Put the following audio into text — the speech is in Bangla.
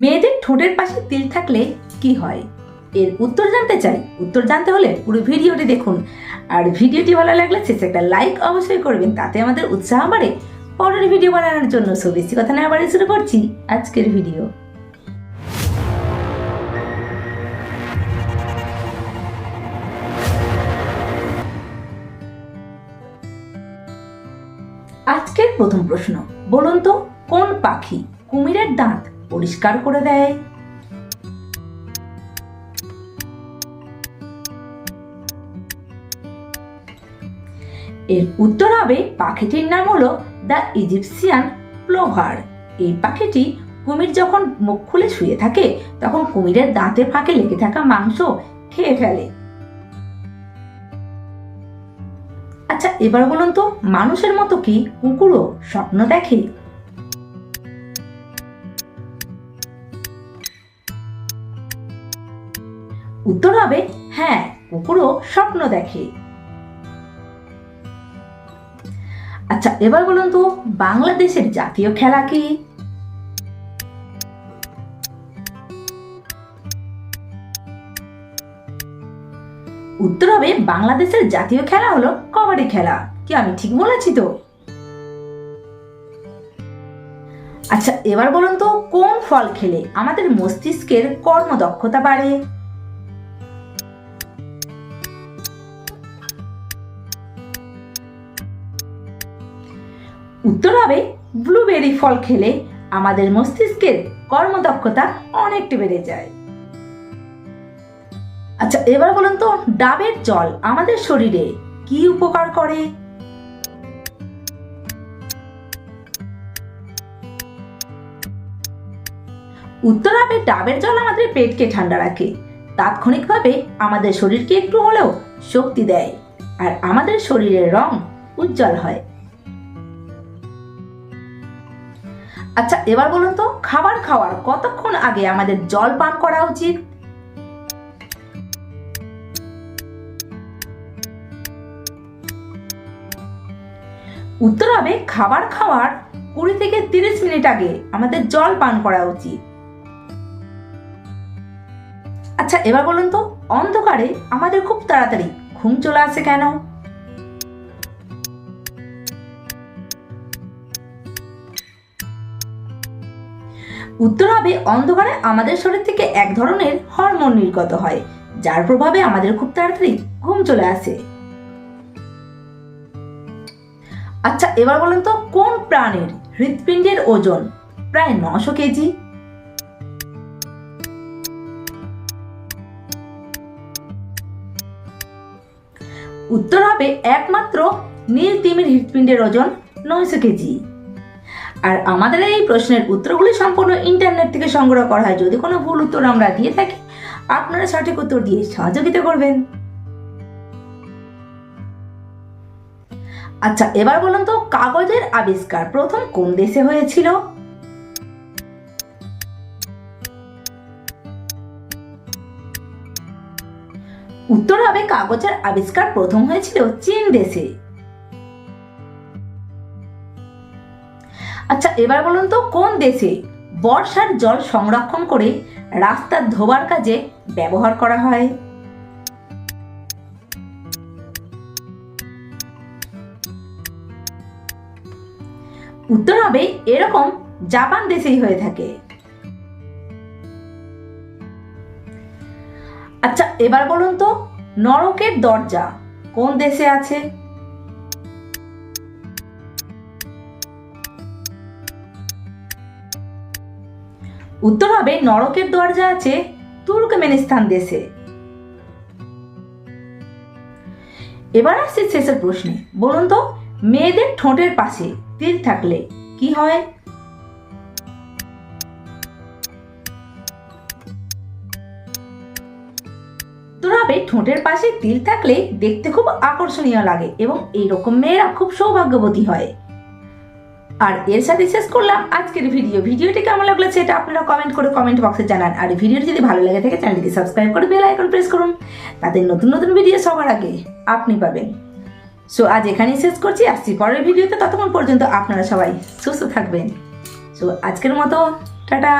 মেয়েদের ঠোঁটের পাশে তিল থাকলে কি হয়? এর উত্তর জানতে চাই। উত্তর জানতে হলে পুরো ভিডিওটি দেখুন। আর ভিডিওটি ভালো লাগলে শেষে একটা লাইক অবশ্যই করবেন। তাতে আমাদের উৎসাহ বাড়ে। পরের ভিডিও বানানোর জন্য সো বেশি কথা না বাড়ি শুরু করছি আজকের ভিডিও। আজকের প্রথম প্রশ্ন, বলুন তো কোন পাখি কুমিরের দাঁত পরিষ্কার করে দেয়। এর উত্তর হবে, পাখিটির নাম হলো দ্য ইজিপসিয়ান প্লোভার। এই পাখিটি কুমির যখন মুখ খুলে শুয়ে থাকে, তখন কুমিরের দাঁতের ফাঁকে লেগে থাকা মাংস খেয়ে ফেলে। আচ্ছা এবার বলুন তো, মানুষের মতো কি কুকুরও স্বপ্ন দেখে? উত্তর হবে হ্যাঁ কুকুরও স্বপ্ন দেখে। আচ্ছা এবার বলুন তো, বাংলাদেশের জাতীয় খেলা কি? উত্তর হবে, বাংলাদেশের জাতীয় খেলা হলো কবাডি খেলা। কি আমি ঠিক বলেছি তো? আচ্ছা এবার বলুন তো, কোন ফল খেলে আমাদের মস্তিষ্কের কর্মদক্ষতা বাড়ে? উত্তর হবে ব্লুবেরি ফল খেলে আমাদের মস্তিষ্কের কর্মদক্ষতা অনেকটা বেড়ে যায়। আচ্ছা এবার বলুন তো, ডাবের জল আমাদের শরীরে কি উপকার করে? উত্তর হবে, ডাবের জল আমাদের পেটকে ঠান্ডা রাখে। তাৎক্ষণিকভাবে আমাদের শরীরকে একটু হলেও শক্তি দেয়, আর আমাদের শরীরের রং উজ্জ্বল হয়। আচ্ছা এবার বলুন তো, খাবার খাওয়ার কতক্ষণ আগে আমাদের জল পান করা উচিত? উত্তর হবে, খাবার খাওয়ার কুড়ি থেকে তিরিশ মিনিট আগে আমাদের জল পান করা উচিত। আচ্ছা এবার বলুন তো, অন্ধকারে আমাদের খুব তাড়াতাড়ি ঘুম চলে আসে কেন? উত্তর হবে, অন্ধকারে আমাদের শরীর থেকে এক ধরনের হরমোন নির্গত হয়, যার প্রভাবে আমাদের খুব তাড়াতাড়ি ঘুম চলে আসে। আচ্ছা এবার বলুন তো, কোন প্রাণীর হৃৎপিণ্ডের ওজন প্রায় নশো কেজি? উত্তর হবে, একমাত্র নীল তিমির হৃৎপিণ্ডের ওজন নয়শো কেজি। আর আমাদের এই প্রশ্নের উত্তরগুলি সম্পূর্ণ ইন্টারনেট থেকে সংগ্রহ করা হয়। যদি কোনো ভুল উত্তর আমরা দিয়ে থাকি, আপনারা সঠিক উত্তর দিয়ে সহযোগিতা করবেন। আচ্ছা এবার বলুন তো, কাগজের আবিষ্কার প্রথম কোন দেশে হয়েছিল? উত্তর হবে, কাগজের আবিষ্কার প্রথম হয়েছিল চীন দেশে। আচ্ছা এবার বলুন তো, কোন দেশে বর্ষার জল সংরক্ষণ করে রাস্তা ধোবার কাজে ব্যবহার করা হয়? উত্তর হবে, এরকম জাপান দেশেই হয়ে থাকে। আচ্ছা এবার বলুন তো, নরকের দরজা কোন দেশে আছে? উত্তর হবে, নরকের দরজা আছে, তুর্কমেনিস্তান দেশে। এবার আসছে শেষের প্রশ্নে। বলুন তো, মেয়েদের ঠোঁটের পাশে তীর থাকলে কি হয়? হবে, ঠোঁটের পাশে তিল থাকলে দেখতে খুব আকর্ষণীয় লাগে এবং এইরকম মেয়েরা খুব সৌভাগ্যবতী হয়। আর এর সাথে শেষ করলাম আজকের ভিডিও। ভিডিওটি কেমন লাগল সেটা আপনারা কমেন্ট করে কমেন্ট বক্সে জানান। আর ভিডিওটি যদি ভালো লাগে থাকে চ্যানেলটি সাবস্ক্রাইব করে বেল আইকন প্রেস করুন। তাদের নতুন নতুন ভিডিও সবার আগে আপনি পাবেন। সো আজ এখানেই শেষ করছি। আসছি পরের ভিডিওতে। ততক্ষণ পর্যন্ত আপনারা সবাই সুস্থ থাকবেন। সো আজকের মতো, টাটা।